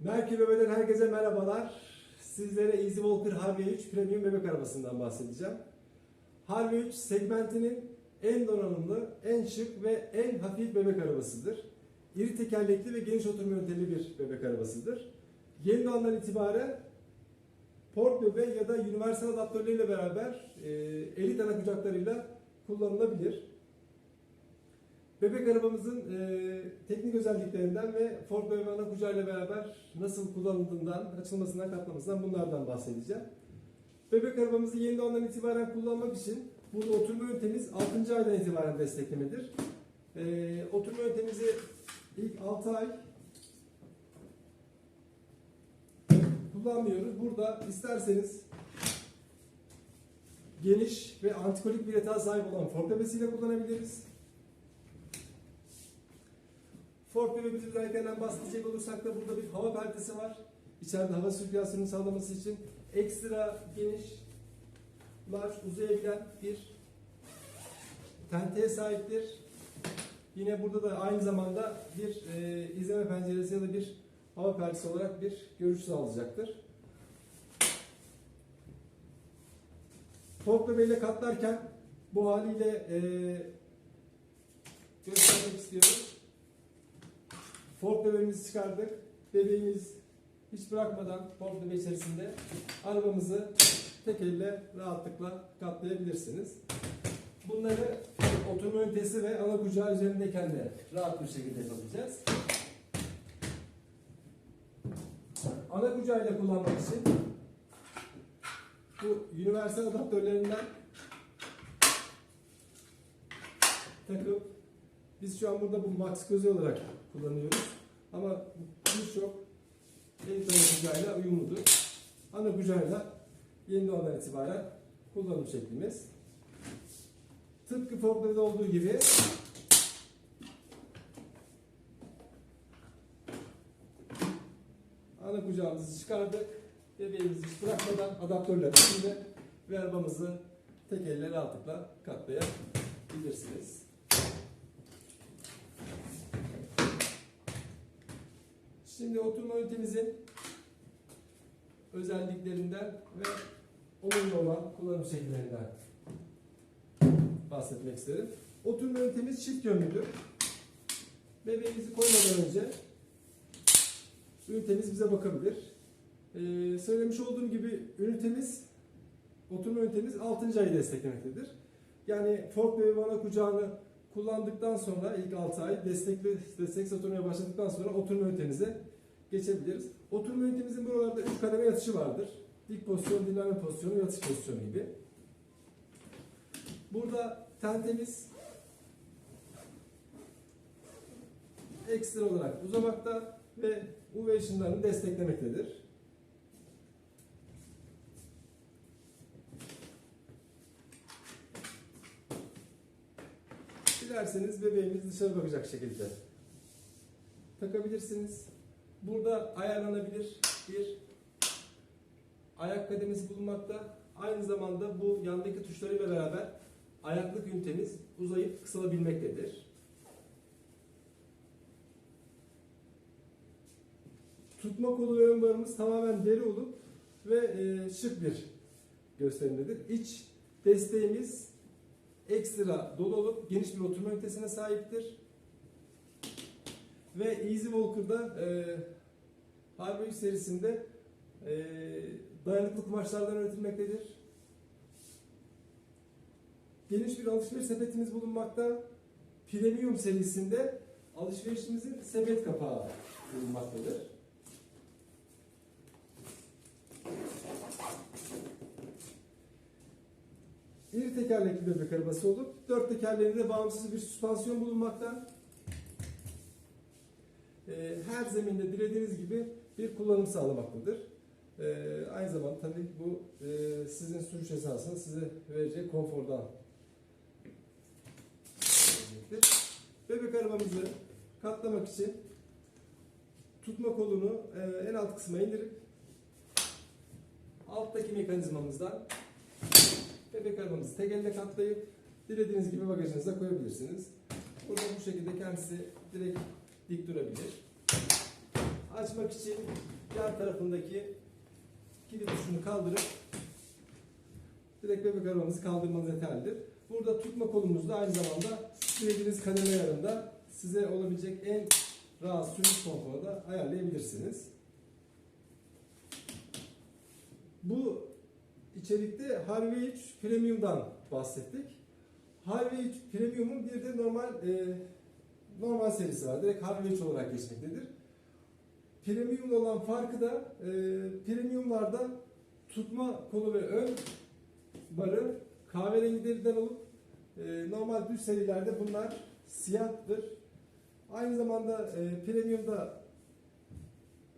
Merkür Bebe'den herkese merhabalar. Sizlere Easy Walker Harvey 3 Premium bebek arabasından bahsedeceğim. Harvey 3 segmentinin en donanımlı, en şık ve en hafif bebek arabasıdır. İri tekerlekli ve geniş oturma yönteli bir bebek arabasıdır. Yeni doğandan itibaren port bebe ya da universal adaptörleriyle beraber e, elit ana kucaklarıyla kullanılabilir. Bebek arabamızın e, teknik özelliklerinden ve Ford ve ana kucağıyla beraber nasıl kullanıldığından, açılmasından, katlamasından bunlardan bahsedeceğim. Bebek arabamızı yeni doğandan itibaren kullanmak için burada oturma yöntemimiz 6. aydan itibaren desteklemedir. E, oturma yöntemimizi ilk 6 ay kullanmıyoruz. Burada isterseniz geniş ve antikolik bir yatağa sahip olan Ford bebesiyle kullanabiliriz. Bebemizin özelliklerinden bahsedecek olursak da burada bir hava perdesi var. İçeride hava sirkülasyonunu sağlaması için ekstra geniş, large, uzayabilen bir tenteye sahiptir. Yine burada da aynı zamanda bir e, izleme penceresi ya da bir hava perdesi olarak bir görüş sağlayacaktır. Ford bebeğiyle katlarken bu haliyle e, Ford bebeğimizi çıkardık. Bebeğimiz hiç bırakmadan Ford bebeği içerisinde arabamızı tek elle rahatlıkla katlayabilirsiniz. Bunları oturma ünitesi ve ana kucağı üzerindeyken de rahat bir şekilde yapabileceğiz. Ana kucağıyla kullanmak için bu universal adaptörlerinden takıp biz şu an burada bu Max Gözü olarak kullanıyoruz. Ama birçok ana kucağıyla uyumludur. Ana kucağıyla yeni doğandan itibaren kullanım şeklimiz. Tıpkı Ford'da olduğu gibi ana kucağımızı çıkardık. Bebeğimizi hiç bırakmadan adaptörler içinde ve arabamızı tek elle rahatlıkla katlayabilirsiniz. Şimdi oturma ünitemizin özelliklerinden ve onunla olan kullanım şekillerinden bahsetmek isterim. Oturma ünitemiz çift yönlüdür. Bebeğimizi koymadan önce ünitemiz bize bakabilir. Ee, söylemiş olduğum gibi ünitemiz oturma ünitemiz 6. ayı desteklemektedir. Yani Ford bebeği ana kucağını kullandıktan sonra ilk 6 ay destekli desteksiz oturmaya başladıktan sonra oturma ünitemize geçebiliriz. Oturma ünitemizin buralarda 3 kademe yatışı vardır. Dik pozisyon, dinlenme pozisyonu, yatış pozisyonu gibi. Burada tentemiz ekstra olarak uzamakta ve UV ışınlarını desteklemektedir. Dilerseniz bebeğimiz dışarı bakacak şekilde takabilirsiniz. Burada ayarlanabilir bir ayak kademesi bulunmakta. Aynı zamanda bu yandaki tuşlarıyla beraber ayaklık ünitemiz uzayıp kısalabilmektedir. Tutma kolu ve ön barımız tamamen deri olup ve e, şık bir gösterimdedir. İç desteğimiz ekstra dolu olup geniş bir oturma ünitesine sahiptir. Ve Easy Walker'da e, Harvey serisinde e, dayanıklı kumaşlardan üretilmektedir. Geniş bir alışveriş sepetimiz bulunmakta. Premium serisinde alışverişimizin sepet kapağı bulunmaktadır. Bir tekerlekli bebek arabası olup dört tekerleğinde bağımsız bir süspansiyon bulunmakta. Ee, her zeminde dilediğiniz gibi bir kullanım sağlamaktadır. Ee, aynı zamanda tabii bu e, sizin sürüş esasını size vereceği konfordan. Bebek arabamızı katlamak için tutma kolunu e, en alt kısma indirip alttaki mekanizmamızdan bebek arabamızı tek elle katlayıp dilediğiniz gibi bagajınıza koyabilirsiniz. Burada bu şekilde kendisi direkt dik durabilir. Açma açmak için yan tarafındaki kilit tuşunu kaldırıp direkt bebek arabamızı kaldırmanız yeterlidir. Burada tutma kolumuz da aynı zamanda dilediğiniz kademe ayarında size olabilecek en rahat sürüş konforunu da ayarlayabilirsiniz. Bu içerikte Harvey 3 Premium'dan bahsettik. Harvey 3 Premium'un bir de normal e, normal serisi var. Direkt Harvey 3 olarak geçmektedir. Premium olan farkı da e, Premium'larda tutma kolu ve ön barı kahverengilerden olup e, normal düz serilerde bunlar siyahtır. Aynı zamanda e, Premium'da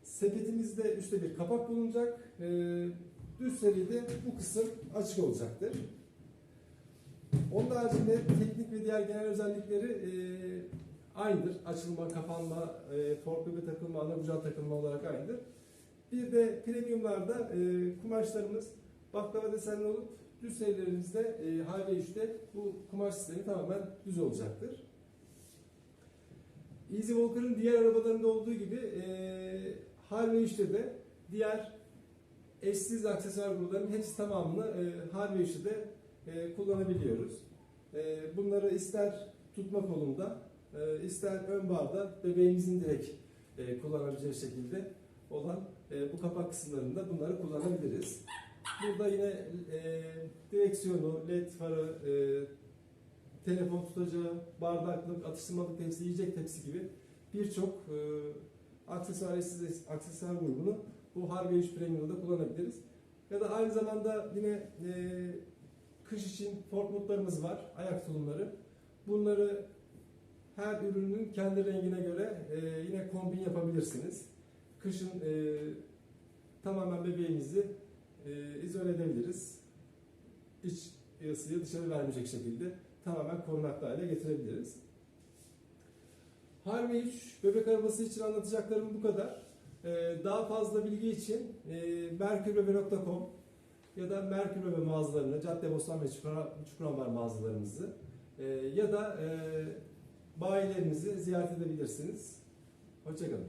sepetimizde üstte bir kapak bulunacak. E, düz seride bu kısım açık olacaktır. Onun haricinde teknik ve diğer genel özellikleri e, aynıdır. Açılma, kapanma, e, forklift'e takılma, ana bucağa takılma olarak aynıdır. Bir de premiumlarda e, kumaşlarımız baklava desenli olup düz serilerimizde e, Harley 3'te bu kumaş sistemi tamamen düz olacaktır. Easy Walker'ın diğer arabalarında olduğu gibi e, Harley 3'te de diğer eşsiz aksesuar gruplarının hepsi tamamını e, Harley 3'te de e, kullanabiliyoruz. E, bunları ister tutma kolunda, e, ister ön barda bebeğimizin direkt e, kullanabileceği şekilde olan e, bu kapak kısımlarında bunları kullanabiliriz. Burada yine e, direksiyonu, led farı, e, telefon tutacağı, bardaklık, atıştırmalık tepsi, yiyecek tepsi gibi birçok e, aksesuar, aksesuar grubunu bu Harvey 3 Premium'da kullanabiliriz. Ya da aynı zamanda yine e, kış için Ford modlarımız var, ayak tulumları. Bunları her ürünün kendi rengine göre e, yine kombin yapabilirsiniz. Kışın e, tamamen bebeğimizi e, izole edebiliriz. İç ısıyı dışarı vermeyecek şekilde tamamen korunaklı hale getirebiliriz. Harvey 3 bebek arabası için anlatacaklarım bu kadar. E, daha fazla bilgi için e, merkürbebe.com ya da Merkür Bebe mağazalarını, Caddebostan ve Çukur- Çukurambar mağazalarımızı e, ya da e, bayilerimizi ziyaret edebilirsiniz. Hoşçakalın.